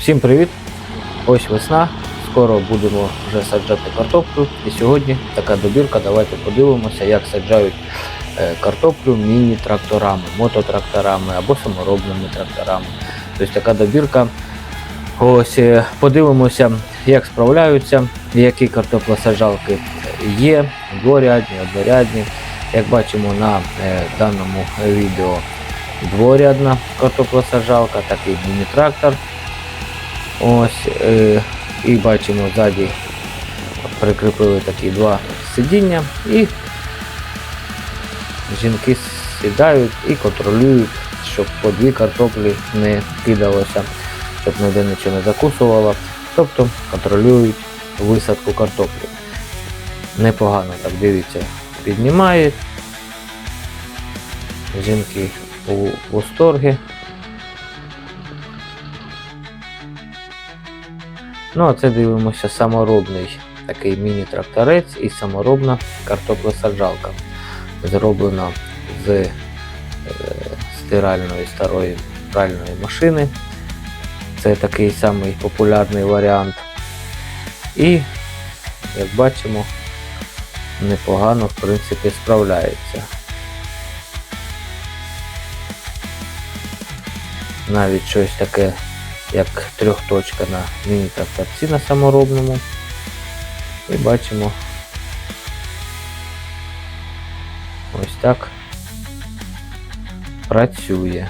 Всім привіт! Ось весна. Скоро будемо вже саджати картоплю. І сьогодні така добірка. Давайте подивимося, як саджають е, картоплю міні-тракторами, мототракторами або саморобними тракторами. Тобто така добірка. Ось е, подивимося, як справляються, які картоплосаджалки є, дворядні, однорядні. Як бачимо на е, даному відео дворядна картоплосаджалка, такий міні-трактор. Ось, е, і бачимо ззаді прикріпили такі два сидіння і жінки сідають і контролюють, щоб по дві картоплі не кидалося, щоб ніде нічого не закусувало. Тобто контролюють висадку картоплі. Непогано так дивіться, піднімають. Жінки у восторгі. Ну, а це дивимося саморобний такий міні-тракторець і саморобна картоплесаджалка. Зроблена з е, стиральної старої пральної машини. Це такий самий популярний варіант. І, як бачимо, непогано в принципі справляється. Навіть щось таке як трьохточка на міні-тракторці на саморобному. І бачимо ось так працює.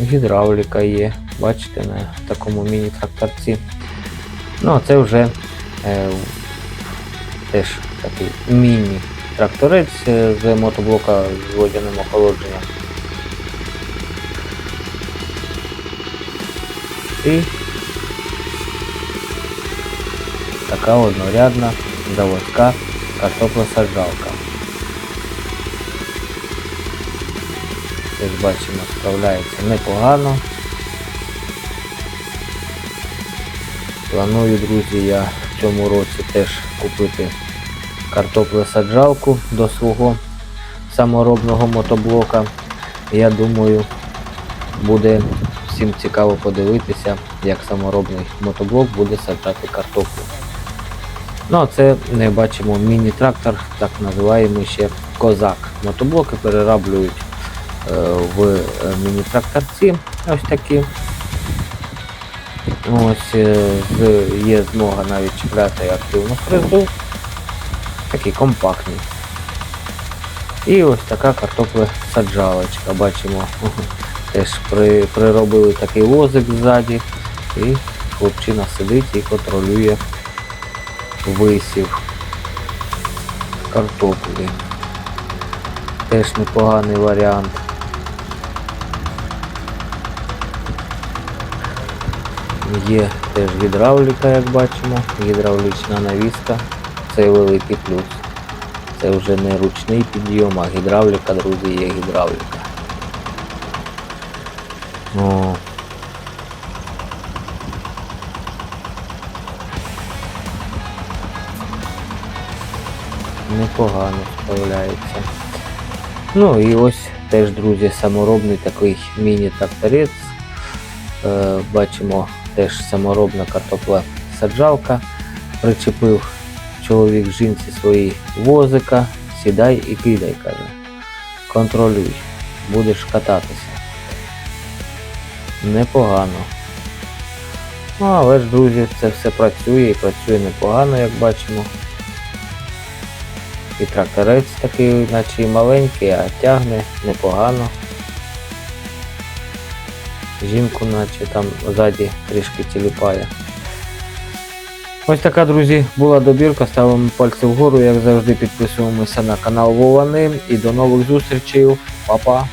Гідравліка є, бачите, на такому міні-тракторці. Ну, а це вже е, теж такий міні-тракторець е, з мотоблока з водяним охолодженням. І така однорядна заводська картоплесаджалка. Теж бачимо, справляється непогано. Планую, друзі, я в цьому році теж купити картоплесаджалку до свого саморобного мотоблока. Я думаю, буде всім цікаво подивитися, як саморобний мотоблок буде саджати картоплю. Ну, а це не бачимо міні-трактор, так називаємо ще козак. Мотоблоки перераблюють е, в е, міні-тракторці. Ось такі. Ось е, є змога навіть чіпляти активну фрезу. Такі компактні. І ось така картоплесаджалочка. Бачимо, теж при, приробили такий возик ззаді. І хлопчина сидить і контролює висів картоплі. Теж непоганий варіант. Є теж гідравліка, як бачимо, гідравлічна навіска. Це великий плюс. Це вже не ручний підйом, а гідравліка, друзі, є гідравліка. Ну, непогано справляється. Ну і ось теж, друзі, саморобний такий міні-тракторець. Е, бачимо теж саморобна картопла саджалка. Причепив чоловік жінці свої возика, сідай і кидай, каже. Контролюй, будеш кататися. Непогано. Ну, але ж, друзі, це все працює і працює непогано, як бачимо. І тракторець такий, наче і маленький, а тягне непогано. Жінку наче там ззаді трішки тіліпає. Ось така, друзі, була добірка. Ставимо пальці вгору, як завжди, підписуємося на канал Вовани і до нових зустрічей. Па-па!